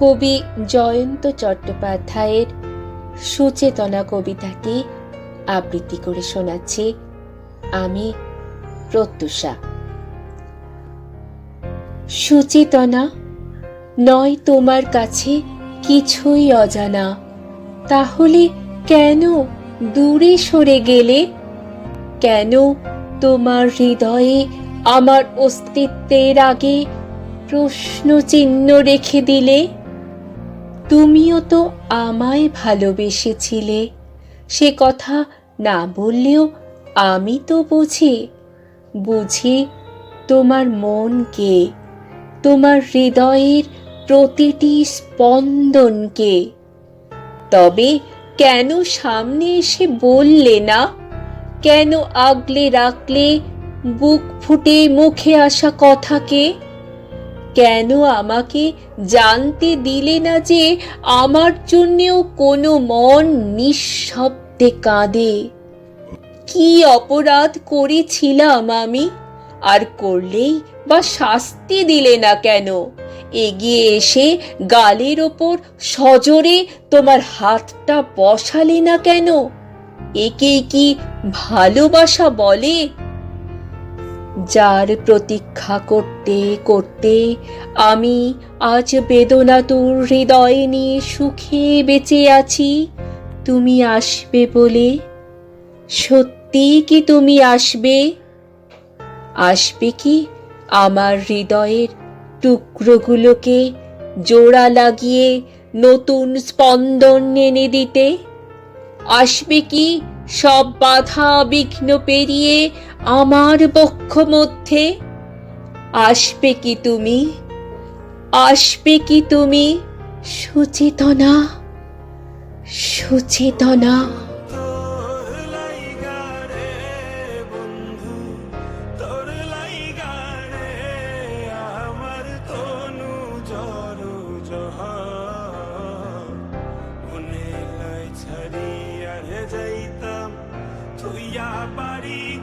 কবি জয়ন্ত চট্টোপাধ্যায়ের সুচেতনা কবিতাটি আবৃত্তি করে শোনাচ্ছি আমি প্রত্যুষা। সুচেতনা, নয় তোমার কাছে কিছুই অজানা, তাহলে কেন দূরে সরে গেলে? কেন তোমার হৃদয়ে আমার অস্তিত্বের আগে প্রশ্ন চিহ্ন রেখে দিলে? তুমিও তো আমায় ভালোবেসেছিলে। সে কথা না বললেও আমি তো বুঝি। বুঝি তোমার মনকে, তোমার হৃদয়ের প্রতিটি স্পন্দনকে। তবে কেন সামনে এসে বললে না? কেন আগলে রাখলে বুক ফুটে মুখে আসা কথাকে? কেন আমাকে জানতে দিলে না যে আমার জন্যেও কোনো মন নিঃশব্দে কাঁদে? কি অপরাধ করেছিলাম আমি? আর করলেই বা শাস্তি দিলে না কেন? এগিয়ে এসে গালের ওপর সজোরে তোমার হাতটা বসালে না কেন? একেই কি ভালোবাসা বলে? যার প্রতীক্ষা করতে করতে আমি আজ বেদনা তোর হৃদয় নিয়ে সুখে বেঁচে আছি। তুমি আসবে বলে? সত্যি কি তুমি আসবে? আসবে কি আমার হৃদয়ের টুকরোগুলোকে জোড়া লাগিয়ে নতুন স্পন্দন এনে দিতে? আসবে কি সব বাধা বিঘ্ন পেরিয়ে আমার বক্ষ মধ্যে। আসবে কি তুমি? আসবে কি তুমি? সুচেতনা সুচেতনা। তুইয়া বাড়ি